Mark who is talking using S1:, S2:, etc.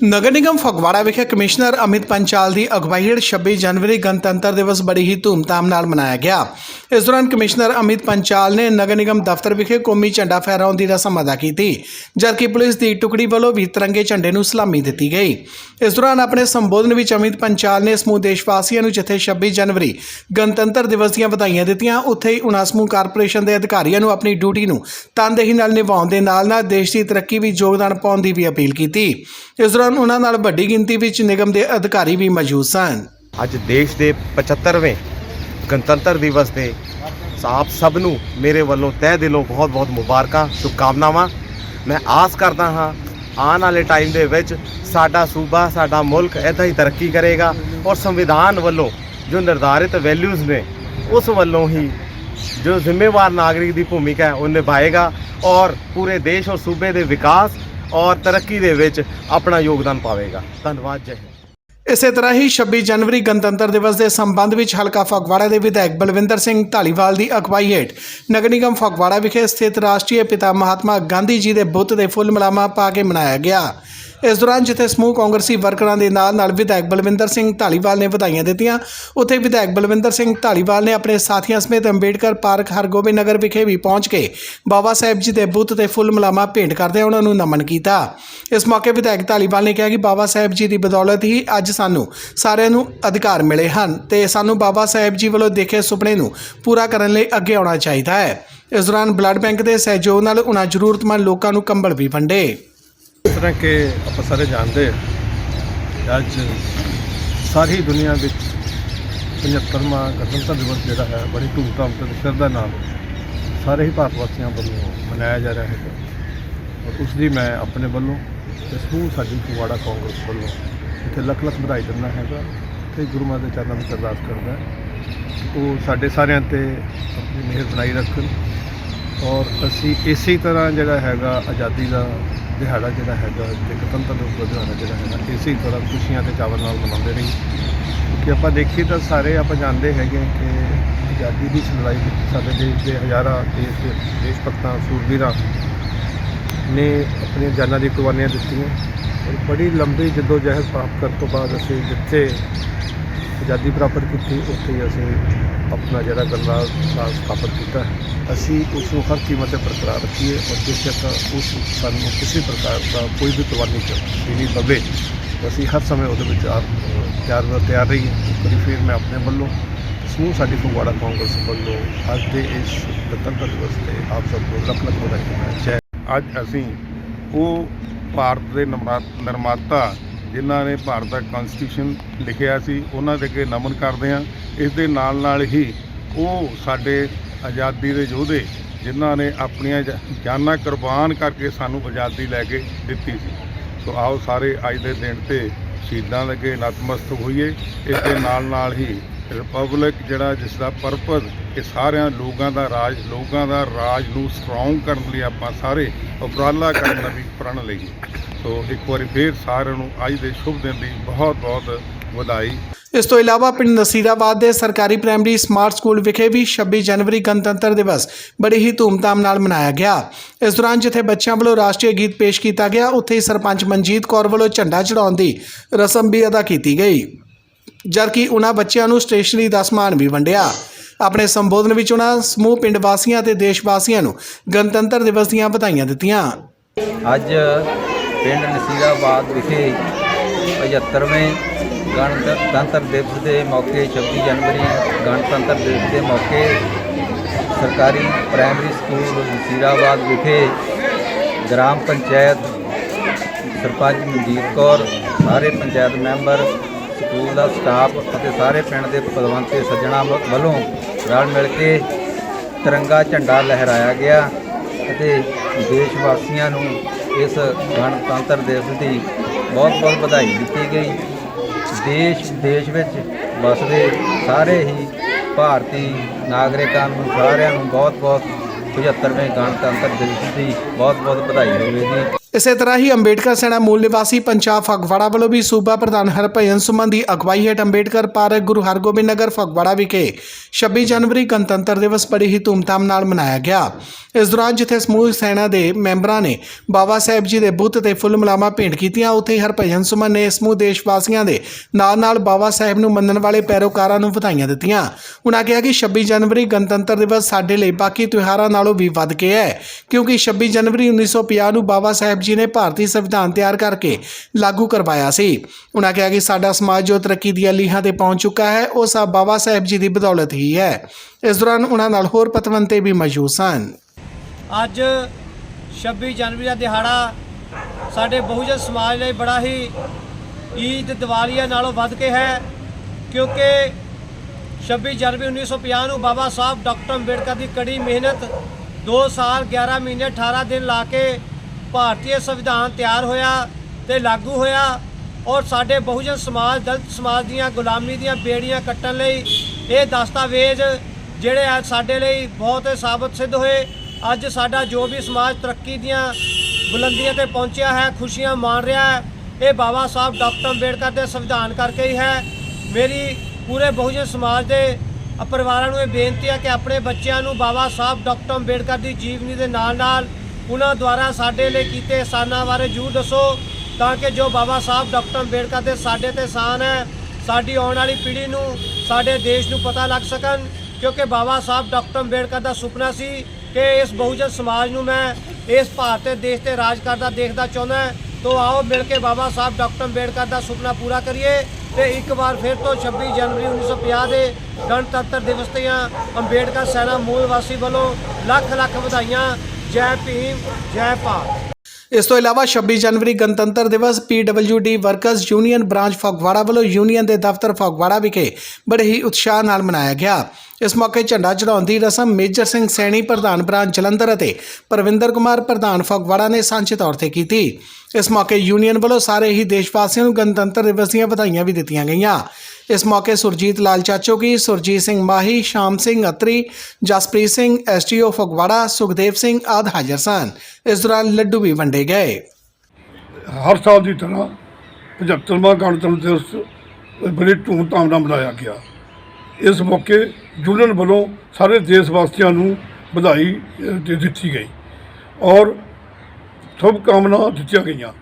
S1: ਨਗਰ ਨਿਗਮ ਫਗਵਾੜਾ ਵਿਖੇ ਕਮਿਸ਼ਨਰ ਅਮਿਤ ਪੰਚਾਲ ਦੀ ਅਗਵਾਈ ਹੇਠ 26 ਜਨਵਰੀ ਗਣਤੰਤਰ ਦਿਵਸ ਬੜੀ ਹੀ ਧੂਮਧਾਮ ਨਾਲ ਮਨਾਇਆ ਗਿਆ। ਇਸ ਦੌਰਾਨ ਕਮਿਸ਼ਨਰ ਅਮਿਤ ਪੰਚਾਲ ਨੇ ਨਗਰ ਨਿਗਮ ਦਫ਼ਤਰ ਵਿਖੇ ਕੌਮੀ ਝੰਡਾ ਫਹਿਰਾਉਣ ਦੀ ਰਸਮ ਅਦਾ ਕੀਤੀ, ਜਦਕਿ ਪੁਲਿਸ ਦੀ ਟੁਕੜੀ ਵੱਲੋਂ ਵੀ ਤਿਰੰਗੇ ਝੰਡੇ ਨੂੰ ਸਲਾਮੀ ਦਿੱਤੀ ਗਈ। ਇਸ ਦੌਰਾਨ ਆਪਣੇ ਸੰਬੋਧਨ ਵਿੱਚ ਅਮਿਤ ਪੰਚਾਲ ਨੇ ਸਮੂਹ ਦੇਸ਼ ਵਾਸੀਆਂ ਨੂੰ ਜਿੱਥੇ 26 ਜਨਵਰੀ ਗਣਤੰਤਰ ਦਿਵਸ ਦੀਆਂ ਵਧਾਈਆਂ ਦਿੱਤੀਆਂ, ਉੱਥੇ ਹੀ ਉਨ੍ਹਾਂ ਸਮੂਹ ਕਾਰਪੋਰੇਸ਼ਨ ਦੇ ਅਧਿਕਾਰੀਆਂ ਨੂੰ ਆਪਣੀ ਡਿਊਟੀ ਨੂੰ ਤਨਦੇਹੀ ਨਾਲ ਨਿਭਾਉਣ ਦੇ ਨਾਲ ਨਾਲ ਦੇਸ਼ ਦੀ ਤਰੱਕੀ ਵਿੱਚ ਯੋਗਦਾਨ ਪਾਉਣ ਦੀ ਵੀ ਅਪੀਲ ਕੀਤੀ। ਇਸ ਦੌਰਾਨ ਉਹਨਾਂ ਨਾਲ ਵੱਡੀ ਗਿਣਤੀ ਵਿੱਚ ਨਿਗਮ ਦੇ ਅਧਿਕਾਰੀ ਵੀ ਮੌਜੂਦ ਸਨ।
S2: ਅੱਜ ਦੇਸ਼ ਦੇ 75ਵੇਂ ਗਣਤੰਤਰ ਦਿਵਸ ਦੇ ਆਪ ਸਭ ਨੂੰ ਮੇਰੇ ਵੱਲੋਂ ਤਹਿ ਦਿਲੋਂ ਬਹੁਤ-ਬਹੁਤ ਮੁਬਾਰਕਾਂ, ਸ਼ੁਭਕਾਮਨਾਵਾਂ। ਮੈਂ ਆਸ ਕਰਦਾ ਹਾਂ, ਆਉਣ ਵਾਲੇ ਟਾਈਮ ਦੇ ਵਿੱਚ ਸਾਡਾ ਸੂਬਾ, ਸਾਡਾ ਮੁਲਕ ਇੱਦਾਂ ਹੀ ਤਰੱਕੀ ਕਰੇਗਾ ਔਰ ਸੰਵਿਧਾਨ ਵੱਲੋਂ ਜੋ ਨਿਰਧਾਰਿਤ ਵੈਲਿਊਜ਼ ਨੇ, ਉਸ ਵੱਲੋਂ ਹੀ ਜੋ ਜ਼ਿੰਮੇਵਾਰ ਨਾਗਰਿਕ ਦੀ ਭੂਮਿਕਾ ਹੈ, ਉਹ ਨਿਭਾਏਗਾ ਔਰ ਪੂਰੇ ਦੇਸ਼ ਔਰ ਸੂਬੇ ਦੇ ਵਿਕਾਸ ਔਰ ਤਰੱਕੀ ਦੇ ਵਿੱਚ ਆਪਣਾ ਯੋਗਦਾਨ ਪਾਵੇਗਾ। ਧੰਨਵਾਦ, ਜੈ ਹਿੰਦ।
S1: ਇਸੇ ਤਰ੍ਹਾਂ ਹੀ 26 ਜਨਵਰੀ ਗਣਤੰਤਰ ਦਿਵਸ ਦੇ ਸੰਬੰਧ ਵਿੱਚ ਹਲਕਾ ਫਗਵਾੜਾ ਦੇ ਵਿਧਾਇਕ ਬਲਵਿੰਦਰ ਸਿੰਘ ਢਾਲੀਵਾਲ ਦੀ ਅਗਵਾਈ ਹੇਠ ਨਗਰ ਨਿਗਮ ਫਗਵਾੜਾ ਵਿਖੇ ਸਥਿਤ ਰਾਸ਼ਟਰੀ ਪਿਤਾ ਮਹਾਤਮਾ ਗਾਂਧੀ ਜੀ ਦੇ ਬੁੱਤ ਦੇ ਫੁੱਲ ਮਲਾਮਾ ਪਾ ਕੇ ਮਨਾਇਆ ਗਿਆ। ਇਸ ਦੌਰਾਨ ਜਿੱਥੇ ਸਮੂਹ ਕਾਂਗਰਸੀ ਵਰਕਰਾਂ ਦੇ ਨਾਲ ਨਾਲ ਵਿਧਾਇਕ ਬਲਵਿੰਦਰ ਸਿੰਘ ਢਾਲੀਵਾਲ ਨੇ ਵਧਾਈਆਂ ਦਿੱਤੀਆਂ, ਉੱਥੇ ਵਿਧਾਇਕ ਬਲਵਿੰਦਰ ਸਿੰਘ ਢਾਲੀਵਾਲ ਨੇ ਆਪਣੇ ਸਾਥੀਆਂ ਸਮੇਤ ਅੰਬੇਡਕਰ ਪਾਰਕ ਹਰਗੋਬਿੰਦ ਨਗਰ ਵਿਖੇ ਵੀ ਪਹੁੰਚ ਕੇ ਬਾਬਾ ਸਾਹਿਬ ਜੀ ਦੇ ਬੁੱਤ ਤੇ ਫੁੱਲ ਮਲਾਮਾ ਭੇਂਟ ਕਰਦੇ ਉਹਨਾਂ ਨੂੰ ਨਮਨ ਕੀਤਾ। ਇਸ ਮੌਕੇ ਵਿਧਾਇਕ ਢਾਲੀਵਾਲ ਨੇ ਕਿਹਾ ਕਿ ਬਾਬਾ ਸਾਹਿਬ ਜੀ ਦੀ ਬਦੌਲਤ ਹੀ ਅੱਜ ਸਾਨੂੰ ਸਾਰਿਆਂ ਨੂੰ ਅਧਿਕਾਰ ਮਿਲੇ ਹਨ ਤੇ ਸਾਨੂੰ ਬਾਬਾ ਸਾਹਿਬ ਜੀ ਵੱਲੋਂ ਦੇਖੇ ਸੁਪਨੇ ਨੂੰ ਪੂਰਾ ਕਰਨ ਲਈ ਅੱਗੇ ਆਉਣਾ ਚਾਹੀਦਾ ਹੈ। ਇਸ ਦੌਰਾਨ ਬਲੱਡ ਬੈਂਕ ਦੇ ਸਹਿਯੋਗ ਨਾਲ ਉਹਨਾਂ ਜ਼ਰੂਰਤਮੰਦ ਲੋਕਾਂ ਨੂੰ ਕੰਬਲ ਵੀ ਵੰਡੇ।
S3: ਇਸ ਤਰ੍ਹਾਂ ਕਿ ਆਪਾਂ ਸਾਰੇ ਜਾਣਦੇ ਹਾਂ ਅੱਜ ਸਾਰੀ ਦੁਨੀਆ ਵਿੱਚ 75ਵਾਂ ਗਣਤੰਤਰ ਦਿਵਸ ਜਿਹੜਾ ਹੈ, ਬੜੀ ਧੂਮਧਾਮ ਤੇ ਸ਼ਰਧਾ ਨਾਲ ਸਾਰੇ ਹੀ ਭਾਰਤ ਵਾਸੀਆਂ ਵੱਲੋਂ ਮਨਾਇਆ ਜਾ ਰਿਹਾ ਹੈ ਔਰ ਉਸ ਦੀ ਮੈਂ ਆਪਣੇ ਵੱਲੋਂ ਤੇ ਸਮੂਹ ਸਾਡੀ ਫਗਵਾੜਾ ਕਾਂਗਰਸ ਵੱਲੋਂ ਇੱਥੇ ਲੱਖ ਲੱਖ ਵਧਾਈ ਦਿੰਦਾ ਹੈਗਾ ਤੇ ਗੁਰੂ ਮਹਾਰਾਜ ਦੇ ਚਰਨਾਂ ਵਿੱਚ ਅਰਦਾਸ ਕਰਦਾ ਉਹ ਸਾਡੇ ਸਾਰਿਆਂ ਤੇ ਆਪਣੀ ਮਿਹਰ ਬਣਾਈ ਰੱਖਣ ਔਰ ਅਸੀਂ ਇਸੇ ਤਰ੍ਹਾਂ ਜਿਹੜਾ ਹੈਗਾ ਆਜ਼ਾਦੀ ਦਾ ਦਿਹਾੜਾ ਜਿਹੜਾ ਹੈਗਾ ਤੇ ਗਣਤੰਤਰ ਦਿਵਸ ਦਾ ਦਿਹਾੜਾ ਜਿਹੜਾ ਹੈਗਾ, ਇਸੇ ਤਰ੍ਹਾਂ ਖੁਸ਼ੀਆਂ ਤੇ ਚਾਵਲ ਨਾਲ ਮਨਾਉਂਦੇ ਰਹੀਏ। ਕਿਉਂਕਿ ਆਪਾਂ ਦੇਖੀਏ ਤਾਂ ਸਾਰੇ ਆਪਾਂ ਜਾਣਦੇ ਹੈਗੇ ਕਿ ਆਜ਼ਾਦੀ ਦੀ ਇਸ ਲੜਾਈ ਵਿੱਚ ਸਾਡੇ ਦੇਸ਼ ਦੇ ਹਜ਼ਾਰਾਂ ਦੇਸ਼ ਦੇ ਦੇਸ਼ ਭਗਤਾਂ ਸੂਰਬੀਰਾਂ ਨੇ ਆਪਣੀਆਂ ਜਾਨਾਂ ਦੀ ਕੁਰਬਾਨੀਆਂ ਦਿੱਤੀਆਂ। ਔਰ ਬੜੀ ਲੰਬੀ ਜਦੋਜਹਿਦ ਜਹਿਦ ਪ੍ਰਾਪਤ ਕਰਨ ਤੋਂ ਬਾਅਦ ਅਸੀਂ ਜਿੱਥੇ ਆਜ਼ਾਦੀ ਪ੍ਰਾਪਤ ਕੀਤੀ, ਉੱਥੇ ਹੀ ਅਸੀਂ ਆਪਣਾ ਜਿਹੜਾ ਗੰਦਾ ਰਾਜ ਸਥਾਪਿਤ ਕੀਤਾ। ਅਸੀਂ ਉਸ ਨੂੰ ਹਰ ਕੀਮਤ ਤੇ ਬਰਕਰਾਰ ਰੱਖੀਏ ਔਰ ਜਿਸ ਤੱਕ ਉਸ ਸਾਨੂੰ ਕਿਸੇ ਪ੍ਰਕਾਰ ਦਾ ਕੋਈ ਵੀ ਕੁਰਬਾਨੀ ਦੇਣੀ ਪਵੇ, ਅਸੀਂ ਹਰ ਸਮੇਂ ਉਹਦੇ ਵਿੱਚ ਆਪ ਤਿਆਰ ਵਰ ਤਿਆਰ ਰਹੀਏ। ਕਰੀ ਫਿਰ ਮੈਂ ਆਪਣੇ ਵੱਲੋਂ ਸਮੂਹ ਸਾਡੀ ਫਗਵਾੜਾ ਕਾਂਗਰਸ ਵੱਲੋਂ ਅੱਜ ਦੇ ਇਸ ਗਣਤੰਤਰ ਦਿਵਸ ਤੇ ਆਪ ਸਭ ਨੂੰ ਲੱਖ ਲੱਖ ਵਧਾਈ ਦਿੰਦਾ
S4: ਅੱਜ ਅਸੀਂ ਉਹ ਭਾਰਤ ਦੇ ਨਿਰਮਾ- ਨਿਰਮਾਤਾ ਜਿਨ੍ਹਾਂ ਨੇ ਭਾਰਤ ਦਾ ਕਨਸਟੀਟਿਊਸ਼ਨ ਲਿਖਿਆ ਸੀ, ਉਹਨਾਂ ਦੇ ਅੱਗੇ ਨਮਨ ਕਰਦੇ ਹਾਂ। ਇਸ ਦੇ ਨਾਲ ਨਾਲ ਹੀ ਉਹ ਸਾਡੇ ਆਜ਼ਾਦੀ ਦੇ ਯੋਧੇ, ਜਿਨ੍ਹਾਂ ਨੇ ਆਪਣੀਆਂ ਜਾਨਾਂ ਕੁਰਬਾਨ ਕਰਕੇ ਸਾਨੂੰ ਆਜ਼ਾਦੀ ਲੈ ਕੇ ਦਿੱਤੀ ਸੀ। ਸੋ ਆਓ ਸਾਰੇ ਅੱਜ ਦੇ ਦਿਨ ਤੇ ਸ਼ਹੀਦਾਂ ਦੇ ਅੱਗੇ ਨਤਮਸਤਕ ਹੋਈਏ। ਇਸ ਦੇ ਨਾਲ ਨਾਲ ਹੀ ਰਿਪਬਲਿਕ ਜਿਹੜਾ ਜਿਸ ਦਾ ਪਰਪਸ ਇਹ ਸਾਰਿਆਂ ਲੋਕਾਂ ਦਾ ਰਾਜ, ਲੋਕਾਂ ਦਾ ਰਾਜ ਨੂੰ ਸਟਰੋਂਗ ਕਰਨ ਲਈ ਆਪਾਂ ਸਾਰੇ ਉਪਰਾਲਾ ਕਰਨ ਦਾ ਵੀ ਪ੍ਰਣ ਲਈਏ। ਸੋ ਇੱਕ ਵਾਰੀ ਫੇਰ ਸਾਰਿਆਂ ਨੂੰ ਅੱਜ ਦੇ ਸ਼ੁਭ ਦਿਨ ਦੀ ਬਹੁਤ ਬਹੁਤ ਵਧਾਈ।
S1: ਇਸ ਤੋਂ ਇਲਾਵਾ ਪਿੰਡ ਨਸੀਰਾਬਾਦ ਦੇ ਸਰਕਾਰੀ ਪ੍ਰਾਇਮਰੀ ਸਮਾਰਟ ਸਕੂਲ ਵਿਖੇ ਵੀ 26 ਜਨਵਰੀ ਗਣਤੰਤਰ ਦਿਵਸ ਬੜੀ ਹੀ ਧੂਮਧਾਮ ਨਾਲ ਮਨਾਇਆ ਗਿਆ। ਇਸ ਦੌਰਾਨ ਜਿੱਥੇ ਬੱਚਿਆਂ ਵੱਲੋਂ ਰਾਸ਼ਟਰੀ ਗੀਤ ਪੇਸ਼ ਕੀਤਾ ਗਿਆ, ਉੱਥੇ ਹੀ ਸਰਪੰਚ ਮਨਜੀਤ ਕੌਰ ਵੱਲੋਂ ਝੰਡਾ ਚੜਾਉਣ ਦੀ ਰਸਮ ਵੀ ਅਦਾ ਕੀਤੀ ਗਈ। ਜਦਕਿ ਉਹਨਾਂ ਬੱਚਿਆਂ ਨੂੰ ਸਟੇਸ਼ਨਰੀ ਦਾ ਸਮਾਨ ਵੀ ਵੰਡਿਆ। ਆਪਣੇ ਸੰਬੋਧਨ ਵਿੱਚ ਉਹਨਾਂ ਸਮੂਹ ਪਿੰਡ ਵਾਸੀਆਂ ਤੇ ਦੇਸ਼ ਵਾਸੀਆਂ ਨੂੰ ਗਣਤੰਤਰ ਦਿਵਸ ਦੀਆਂ ਵਧਾਈਆਂ ਦਿੱਤੀਆਂ।
S5: ਅੱਜ ਪਿੰਡ ਨਸੀਰਾਬਾਦ ਵਿਖੇ 75ਵੇਂ ਗਣਤੰਤਰ ਦਿਵਸ ਦੇ ਮੌਕੇ 26 ਜਨਵਰੀ ਗਣਤੰਤਰ ਦਿਵਸ ਦੇ ਮੌਕੇ ਸਰਕਾਰੀ ਪ੍ਰਾਇਮਰੀ ਸਕੂਲ ਨਸੀਰਾਬਾਦ ਵਿਖੇ ਗ੍ਰਾਮ ਪੰਚਾਇਤ ਸਰਪੰਚ ਮਨਜੀਤ ਕੌਰ, ਸਾਰੇ ਪੰਚਾਇਤ ਮੈਂਬਰ ਸਕੂਲ ਦਾ ਸਟਾਫ ਅਤੇ ਸਾਰੇ ਪਿੰਡ ਦੇ ਪਦਵੰਤ ਤੇ ਸੱਜਣਾ ਵੱਲੋਂ ਰਲ ਮਿਲ ਕੇ ਤਿਰੰਗਾ ਝੰਡਾ ਲਹਿਰਾਇਆ ਗਿਆ ਅਤੇ ਦੇਸ਼ ਵਾਸੀਆਂ ਨੂੰ ਇਸ ਗਣਤੰਤਰ ਦਿਵਸ ਦੀ ਬਹੁਤ-ਬਹੁਤ ਵਧਾਈ ਦਿੱਤੀ ਗਈ। ਦੇਸ਼ ਦੇਸ਼ ਵਿੱਚ ਵਸਦੇ ਸਾਰੇ ਹੀ ਭਾਰਤੀ ਨਾਗਰਿਕਾਂ ਨੂੰ, ਸਾਰਿਆਂ ਨੂੰ ਬਹੁਤ-ਬਹੁਤ 75ਵੇਂ ਗਣਤੰਤਰ ਦਿਵਸ ਦੀ ਬਹੁਤ-ਬਹੁਤ ਵਧਾਈ ਹੋਵੇਗੀ।
S1: ਇਸੇ ਤਰ੍ਹਾਂ ਹੀ ਅੰਬੇਡਕਰ ਸੈਨਾ ਮੂਲ ਨਿਵਾਸੀ ਪੰਜਾਬ ਫਗਵਾੜਾ ਵੱਲੋਂ ਵੀ ਸੂਬਾ ਪ੍ਰਧਾਨ ਹਰਭਜਨ ਸੁਮਨ ਦੀ ਅਗਵਾਈ ਹੇਠ ਅੰਬੇਡਕਰ ਪਾਰਕ ਗੁਰੂ ਹਰਗੋਬਿੰਦ ਨਗਰ ਫਗਵਾੜਾ ਵਿਖੇ 26 ਜਨਵਰੀ ਗਣਤੰਤਰ ਦਿਵਸ ਬੜੀ ਹੀ ਧੂਮਧਾਮ ਨਾਲ ਮਨਾਇਆ ਗਿਆ। ਇਸ ਦੌਰਾਨ ਜਿੱਥੇ ਸਮੂਹ ਸੈਨਾ ਦੇ ਮੈਂਬਰਾਂ ਨੇ ਬਾਬਾ ਸਾਹਿਬ ਜੀ ਦੇ ਬੁੱਤ ਤੇ ਫੁੱਲ ਮਲਾਮਾ ਭੇਂਟ ਕੀਤੀਆਂ, ਉੱਥੇ ਹਰਭਜਨ ਸੁਮਨ ਨੇ ਸਮੂਹ ਦੇਸ਼ ਵਾਸੀਆਂ ਦੇ ਨਾਲ-ਨਾਲ ਬਾਬਾ ਸਾਹਿਬ ਨੂੰ ਮੰਨਣ ਵਾਲੇ ਪੈਰੋਕਾਰਾਂ ਨੂੰ ਵਧਾਈਆਂ ਦਿੱਤੀਆਂ। ਉਨ੍ਹਾਂ ਕਿਹਾ ਕਿ 26 ਜਨਵਰੀ ਗਣਤੰਤਰ ਦਿਵਸ ਸਾਡੇ ਲਈ ਬਾਕੀ ਤਿਉਹਾਰਾਂ ਨਾਲੋਂ ਵੀ ਵੱਧ ਕੇ ਹੈ, ਕਿਉਂਕਿ 26 ਜਨਵਰੀ 1950 ਨੂੰ ਬਾਬਾ ਸਾਹਿਬ ਜੀ ਨੇ ਭਾਰਤੀ ਸੰਵਿਧਾਨ ਤਿਆਰ ਕਰਕੇ ਲਾਗੂ ਕਰਵਾਇਆ ਸੀ। ਉਨ੍ਹਾਂ ਕਿਹਾ ਕਿ ਸਾਡਾ ਸਮਾਜ ਜੋ ਤਰੱਕੀ ਦੀਆਂ ਲੀਹਾਂ ਤੇ ਪਹੁੰਚ ਚੁੱਕਾ ਹੈ, ਉਹ ਸਭ ਬਾਬਾ ਸਾਹਿਬ ਜੀ ਦੀ ਬਦੌਲਤ ਹੀ ਹੈ। ਇਸ ਦੌਰਾਨ ਉਨ੍ਹਾਂ ਨਾਲ ਹੋਰ ਪਤਵੰਤੇ ਵੀ ਮੌਜੂਦ ਸਨ।
S6: ਅੱਜ 26 ਜਨਵਰੀ ਦਾ ਦਿਹਾੜਾ ਸਾਡੇ ਬਹੁਜਨ ਸਮਾਜ ਲਈ ਬੜਾ ਹੀ ਈਦ ਦੀਵਾਲੀਆ ਨਾਲੋਂ ਵੱਧ ਕੇ ਹੈ, ਕਿਉਂਕਿ 26 ਜਨਵਰੀ 1950 ਨੂੰ ਬਾਬਾ ਸਾਹਿਬ ਡਾਕਟਰ ਅੰਬੇਡਕਰ ਦੀ ਕੜੀ ਮਿਹਨਤ 2 ਸਾਲ 11 ਮਹੀਨੇ 18 ਦਿਨ ਲਾ ਕੇ ਭਾਰਤੀ ਸੰਵਿਧਾਨ ਤਿਆਰ ਹੋਇਆ ਤੇ ਲਾਗੂ ਹੋਇਆ ਔਰ ਸਾਡੇ ਬਹੁਜਨ ਸਮਾਜ, ਦਲਿਤ ਸਮਾਜ ਦੀਆਂ, ਗੁਲਾਮੀ ਦੀਆਂ ਬੇੜੀਆਂ ਕੱਟਣ ਲਈ ਇਹ ਦਸਤਾਵੇਜ਼ ਜਿਹੜੇ ਅੱਜ ਸਾਡੇ ਲਈ ਬਹੁਤ ਸਾਬਤ ਸਿੱਧ ਹੋਏ। ਅੱਜ ਸਾਡਾ ਜੋ ਵੀ ਸਮਾਜ ਤਰੱਕੀ ਦੀਆਂ ਬੁਲੰਦੀਆਂ ਤੇ ਪਹੁੰਚਿਆ ਹੈ, ਖੁਸ਼ੀਆਂ ਮਾਣ ਰਿਹਾ ਹੈ, ਇਹ ਬਾਬਾ ਸਾਹਿਬ ਡਾਕਟਰ ਅੰਬੇਡਕਰ ਦੇ ਸੰਵਿਧਾਨ ਕਰਕੇ ਹੀ ਹੈ। ਮੇਰੀ ਪੂਰੇ ਬਹੁਜਨ ਸਮਾਜ ਦੇ ਪਰਿਵਾਰਾਂ ਨੂੰ ਇਹ ਬੇਨਤੀ ਹੈ ਕਿ ਆਪਣੇ ਬੱਚਿਆਂ ਨੂੰ ਬਾਬਾ ਸਾਹਿਬ ਡਾਕਟਰ ਅੰਬੇਡਕਰ ਦੀ ਜੀਵਨੀ ਦੇ ਨਾਲ ਨਾਲ ਉਹਨਾਂ ਦੁਆਰਾ ਸਾਡੇ ਲਈ ਕੀਤੇ ਸਾਨਾਂ ਬਾਰੇ ਜ਼ਰੂਰ ਦੱਸੋ, ਤਾਂ ਕਿ ਜੋ ਬਾਬਾ ਸਾਹਿਬ ਡਾਕਟਰ ਅੰਬੇਡਕਰ ਦੇ ਸਾਡੇ ਤੇ ਸਾਨ ਹੈ, ਸਾਡੀ ਆਉਣ ਵਾਲੀ ਪੀੜ੍ਹੀ ਨੂੰ, ਸਾਡੇ ਦੇਸ਼ ਨੂੰ ਪਤਾ ਲੱਗ ਸਕਣ ਕਿਉਂਕਿ ਬਾਬਾ ਸਾਹਿਬ ਡਾਕਟਰ ਅੰਬੇਡਕਰ ਦਾ ਸੁਪਨਾ ਸੀ ਕਿ ਇਸ ਬਹੁਜਨ ਸਮਾਜ ਨੂੰ ਮੈਂ ਇਸ ਭਾਰਤ ਦੇਸ਼ ਤੇ ਰਾਜ ਕਰਦਾ ਦੇਖਦਾ ਚਾਹੁੰਦਾ ਹਾਂ। ਤੋ ਆਓ ਮਿਲ ਕੇ ਬਾਬਾ ਸਾਹਿਬ ਡਾਕਟਰ ਅੰਬੇਡਕਰ ਦਾ ਸੁਪਨਾ ਪੂਰਾ ਕਰੀਏ ਤੇ ਇੱਕ ਵਾਰ ਫਿਰ ਤੋਂ 26 ਜਨਵਰੀ 1950 ਦੇ ਗਣਤੰਤਰ ਦਿਵਸ ਦੀਆਂ ਅੰਬੇਡਕਰ ਸੈਨਾ ਮੂਲ ਵਾਸੀ ਵੱਲੋਂ ਲੱਖ ਲੱਖ ਵਧਾਈਆਂ ਜੈ ਭੀਮ, ਜੈ ਭਾਰਤ।
S1: ਇਸ ਤੋਂ ਇਲਾਵਾ 26 ਜਨਵਰੀ ਗਣਤੰਤਰ ਦਿਵਸ PWD workers union branch Phagwara ਵੱਲੋਂ ਯੂਨੀਅਨ ਦੇ ਦਫ਼ਤਰ ਫਗਵਾੜਾ ਵਿਖੇ ਬੜੇ ਹੀ ਉਤਸ਼ਾਹ ਨਾਲ ਮਨਾਇਆ ਗਿਆ। ਇਸ ਮੌਕੇ ਝੰਡਾ ਚੜਾਉਣ ਦੀ ਰਸਮ ਮੇਜਰ ਸਿੰਘ ਸੈਣੀ, ਪ੍ਰਧਾਨ ਬ੍ਰਾਂਚ ਜਲੰਧਰ ਅਤੇ ਪ੍ਰਵਿੰਦਰ ਕੁਮਾਰ, ਪ੍ਰਧਾਨ ਫਗਵਾੜਾ ਨੇ ਸਾਂਝੇ ਤੌਰ ਤੇ ਕੀਤੀ। ਇਸ ਮੌਕੇ ਯੂਨੀਅਨ ਵੱਲੋਂ ਸਾਰੇ ਹੀ ਦੇਸ਼ ਵਾਸੀਆਂ ਨੂੰ ਗਣਤੰਤਰ ਦਿਵਸ ਦੀਆਂ ਵਧਾਈਆਂ ਵੀ ਦਿੱਤੀਆਂ ਗਈਆਂ। ਇਸ ਮੌਕੇ ਸੁਰਜੀਤ ਲਾਲ ਚਾਚੋਗੀ ਸੁਰਜੀਤ ਸਿੰਘ ਮਾਹੀ, ਸ਼ਾਮ ਸਿੰਘ ਅਤਰੀ, ਜਸਪ੍ਰੀਤ ਸਿੰਘ ਐਸਟੀਓ ਫਗਵਾੜਾ, ਸੁਖਦੇਵ ਸਿੰਘ ਆਦਿ ਹਾਜ਼ਰ ਸਨ। ਇਸ ਦੌਰਾਨ ਲੱਡੂ ਵੀ ਵੰਡੇ ਗਏ।
S7: ਹਰ ਸਾਲ ਦੀ ਤਰ੍ਹਾਂ 75ਵਾਂ ਗਣਤੰਤਰ ਦਿਵਸ ਬੜੀ ਧੂਮਧਾਮ ਨਾਲ ਮਨਾਇਆ ਗਿਆ। ਇਸ ਮੌਕੇ ਯੂਨੀਅਨ ਵੱਲੋਂ ਸਾਰੇ ਦੇਸ਼ ਵਾਸੀਆਂ ਨੂੰ ਵਧਾਈ ਦਿੱਤੀ ਗਈ ਔਰ ਸ਼ੁਭ ਕਾਮਨਾ ਦਿੱਤੀਆਂ ਗਈਆਂ।